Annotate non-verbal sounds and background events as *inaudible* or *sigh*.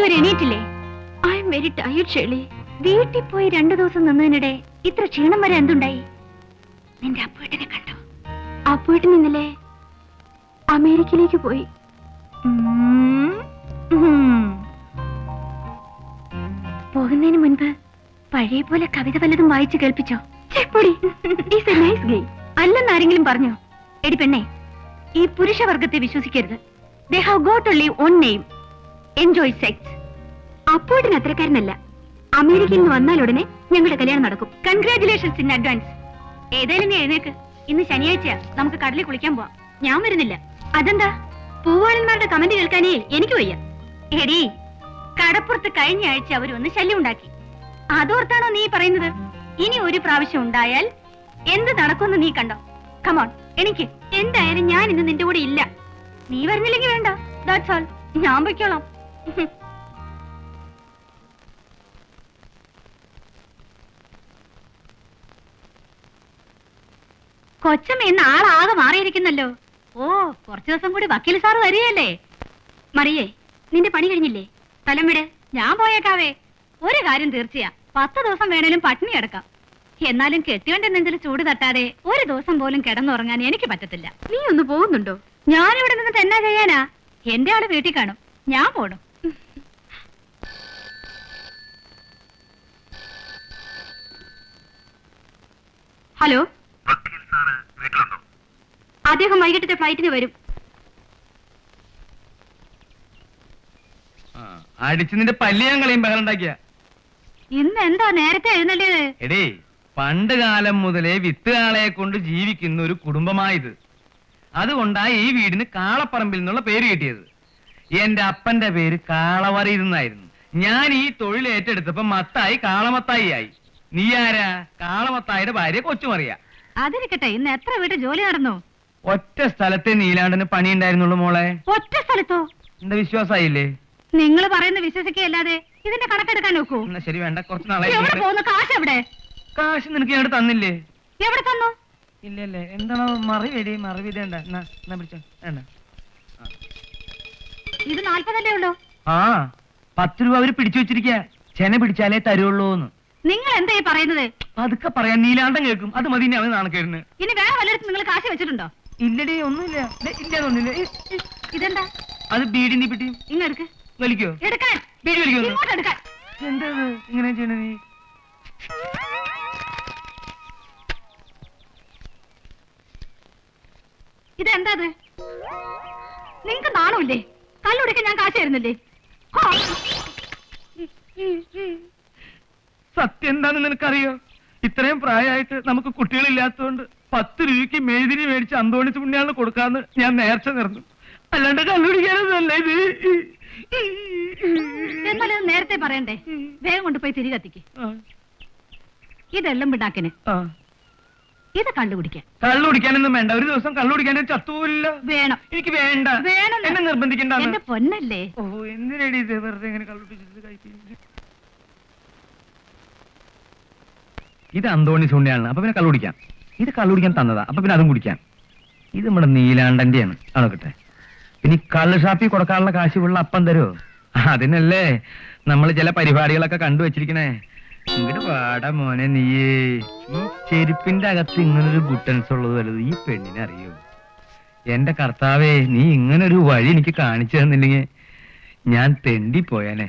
ഇതുവരെ എണീറ്റില്ലേ? I M very tired Shelly വീട്ടിൽ പോയി രണ്ടു ദിവസം നിന്നതിനിടെ ഇത്ര ക്ഷീണം വരെ എന്തുണ്ടായി? നിന്റെ അപ്പുവേട്ടനെ കണ്ടോ? അപ്പുവേട്ടൻ ഇന്നലെ അമേരിക്കയിലേക്ക് പോയി. പോകുന്നതിന് മുൻപ് പഴയ പോലെ കവിത വല്ലതും വായിച്ചു കേൾപ്പിച്ചോ? നൈസ് ഗൈ അല്ലെന്ന് ആരെങ്കിലും പറഞ്ഞോ? എടി പെണ്ണേ ഈ പുരുഷവർഗത്തെ വിശ്വസിക്കരുത്. They have got only own name enjoy sex അപ്പോട്ടിന് അത്രക്കാരനല്ല. അമേരിക്കയിൽ നിന്ന് വന്നാൽ ഉടനെ ഞങ്ങളുടെ കല്യാണം നടക്കും. കൺഗ്രാറ്റുലേഷൻസ് ഇൻ അഡ്വാൻസ് ഏതായാലും നീ എഴുന്നേക്ക്. ഇന്ന് ശനിയാഴ്ചയാ നമുക്ക് കടലിൽ കുളിക്കാൻ പോവാം. ഞാൻ വരുന്നില്ല. അതെന്താ? പൂവാളന്മാരുടെ കമന്റ് കേൾക്കാനേ എനിക്ക് വയ്യ. എടി കടപ്പുറത്ത് കഴിഞ്ഞ ആഴ്ച അവർ ഒന്ന് ശല്യം ഉണ്ടാക്കി. അതോർത്താണോ നീ പറയുന്നത്? ഇനി ഒരു പ്രാവശ്യം ഉണ്ടായാൽ എന്ത് നടക്കുമെന്ന് നീ കണ്ടോ? കമോൺ എനിക്ക് എന്തായാലും ഞാൻ ഇന്ന് നിന്റെ കൂടെ ഇല്ല. നീ വരുന്നില്ലെങ്കിൽ വേണ്ട. ദാറ്റ്സ് ഓൾ ഞാൻ പൊയ്ക്കോളാം. *laughs* കൊച്ചമ്മ ഇന്ന് ആളാകെ മാറിയിരിക്കുന്നല്ലോ. ഓ കുറച്ചു ദിവസം കൂടി വക്കീൽ സാറ് വരികയല്ലേ? മറിയേ നിന്റെ പണി കഴിഞ്ഞില്ലേ? സ്ഥലം വിട് ഞാൻ പോയേക്കാവേ. ഒരു കാര്യം തീർച്ചയാ പത്ത് ദിവസം വേണേലും പട്ടിണി കിടക്കാം. എന്നാലും കെട്ടിയോന്റെ നെഞ്ചിൽ ചൂട് തട്ടാതെ ഒരു ദിവസം പോലും കിടന്നുറങ്ങാൻ എനിക്ക് പറ്റത്തില്ല. നീ ഒന്ന് പോകുന്നുണ്ടോ? ഞാനിവിടെ നിന്നിട്ട് എന്നാ ചെയ്യാനാ? എന്റെ ആൾ വീട്ടിൽ കാണും ഞാൻ പോണു. ഹലോ? അദ്ദേഹം വൈകിട്ടത്തെ ഫ്ലൈറ്റിന് വരും. അടിച്ച് നിന്റെ പല്ലി ഞാൻ കളയും ബഹളുണ്ടാക്കിയ ഇന്ന് എന്താ നേരത്തെ എഴുന്നള്ളിയത്? എടേ പണ്ട് കാലം മുതലേ വിത്തുകാളയെ കൊണ്ട് ജീവിക്കുന്ന ഒരു കുടുംബമായത്. അതുകൊണ്ടാണ് ഈ വീടിന് കാളപ്പറമ്പിൽ നിന്നുള്ള പേര് കിട്ടിയത്. എന്റെ അപ്പന്റെ പേര് കാളവറിയിരുന്നായിരുന്നു ഞാൻ ഈ തൊഴിൽ ഏറ്റെടുത്തപ്പോ മത്തായി കാളമത്തായി ആയി. നീ ആരാ? കാളമത്തായുടെ ഭാര്യ കൊച്ചുമറിയ. അതിരിക്കട്ടെ ഇന്ന് എത്ര വീട്ടിൽ ജോലി നടന്നു? ഒറ്റ സ്ഥലത്തെ നീലാണ്ടന് പണി ഉണ്ടായിരുന്നുള്ളൂ മോളെ. ഒറ്റ സ്ഥലത്തോ? എന്റെ വിശ്വാസായില്ലേ? നിങ്ങൾ പറയുന്ന വിശ്വസിക്കുകയല്ലാതെ ഇതിന്റെ കണക്കെടുക്കാൻ നോക്കൂ. എന്നാ ശരി വേണ്ട. കുറച്ച് നാളെ എവിടെ പോകുന്ന? കാശ് എവിടെ? കാശ് നിനക്ക് ഞാൻ തന്നില്ലേ? എവിടെ തന്നു? ഇല്ലല്ലേ ഇല്ല. എന്താണോ മറിവേടി മറിവിടേണ്ട എന്നാ എന്നാ പിടിച്ചോ. വേണ്ട. ഇത് നാല്പതല്ലേ ഉള്ളൂ? ആ പത്ത് രൂപ അവർ പിടിച്ചു വെച്ചിരിക്ക. ചെന പിടിച്ചാലേ തരുള്ളൂന്ന്. നിങ്ങൾ എന്താ ഈ പറയുന്നത്? അതൊക്കെ പറയാൻ നീലാണ്ടം കേൾക്കും. അത് മതി നാണക്കേടിന്. ഇനി വേറെ വല്ലയിടത്തും നിങ്ങൾ കാശ് വെച്ചിട്ടുണ്ടോ? ഇല്ലടി ഒന്നുമില്ല. ദേ, ഏ, ഇതെന്താ? അത് ബീഡിന്റെ പിട്ടി ഇങ്ങ് എടുക്ക്. വലിക്കോ? എടുക്കാൻ. ബീഡി വലിക്കോ? ഇങ്ങോട്ട് എടുക്കാൻ. എന്താ ഇത്? ഇങ്ങനെ ചെയ്യണ നീ? ഇതെന്താ ഇത്? നിങ്ങക്ക് നാണമില്ലേ? കല്ലുടിക്കാൻ ഞാൻ കാശ് തരുന്നില്ലേ? ഹോ. സത്യം എന്താണെന്ന് നിനക്കറിയോ? ഇത്രയും പ്രായമായിട്ട് നമുക്ക് കുട്ടികളില്ലാത്തതുകൊണ്ട് പത്ത് രൂപയ്ക്ക് മേതിരി മേടിച്ച് അന്തോണിച്ച് പുണ്യാളിന് കൊടുക്കാന്ന് ഞാൻ നേർച്ച നിറഞ്ഞു. അല്ലാണ്ട് കല്ലുപിടിക്കാനൊന്നല്ല ഇത്. എന്നാലും ഇത് നേരത്തെ പറയണ്ടേ? വേഗം കൊണ്ടുപോയി തിരി കത്തിക്ക്. ആ, ഇതെല്ലാം പിടാക്കിന് ആ. ഇത് കണ്ടുപിടിക്കാൻ കള്ളു കുടിക്കാനൊന്നും വേണ്ട. ഒരു ദിവസം കള്ളു ചത്തുപോലില്ല വേണം. എനിക്ക് വേണ്ട. വേണം എന്നെ നിർബന്ധിക്കണ്ട. എന്റെ പൊന്നല്ലേ? ഓ എന്തിനടി ഇത് വെറുതെ ഇങ്ങനെ കള്ളുപിടിച്ചിട്ട് കഴിക്കുന്നത്? ഇത് അന്തോണി സുണ്ണിയാണ് അപ്പൊ പിന്നെ കള്ളു കുടിക്കാം ഇത് കള്ളു കുടിക്കാൻ തന്നതാ. അപ്പൊ പിന്നെ അതും കുടിക്കാം. ഇത് നമ്മുടെ നീലാണ്ടന്റെയാണ് അതൊക്കെ പിന്നെ കള്ള് ഷാപ്പിൽ കൊടുക്കാനുള്ള കാശ് ഉള്ള അപ്പം തരുമോ അതിനല്ലേ. നമ്മൾ ചില പരിപാടികളൊക്കെ കണ്ടു വെച്ചിരിക്കണേ. ഇങ്ങോട്ട് പാടാ മോനെ നീയേ ഈ ചെരുപ്പിന്റെ അകത്ത് ഇങ്ങനൊരു ഗുട്ടൻസ് ഉള്ളത് വലുത് ഈ പെണ്ണിനെ അറിയോ? എന്റെ കർത്താവേ നീ ഇങ്ങനൊരു വഴി എനിക്ക് കാണിച്ചു തന്നില്ലെങ്കിൽ ഞാൻ തെണ്ടി പോയാനെ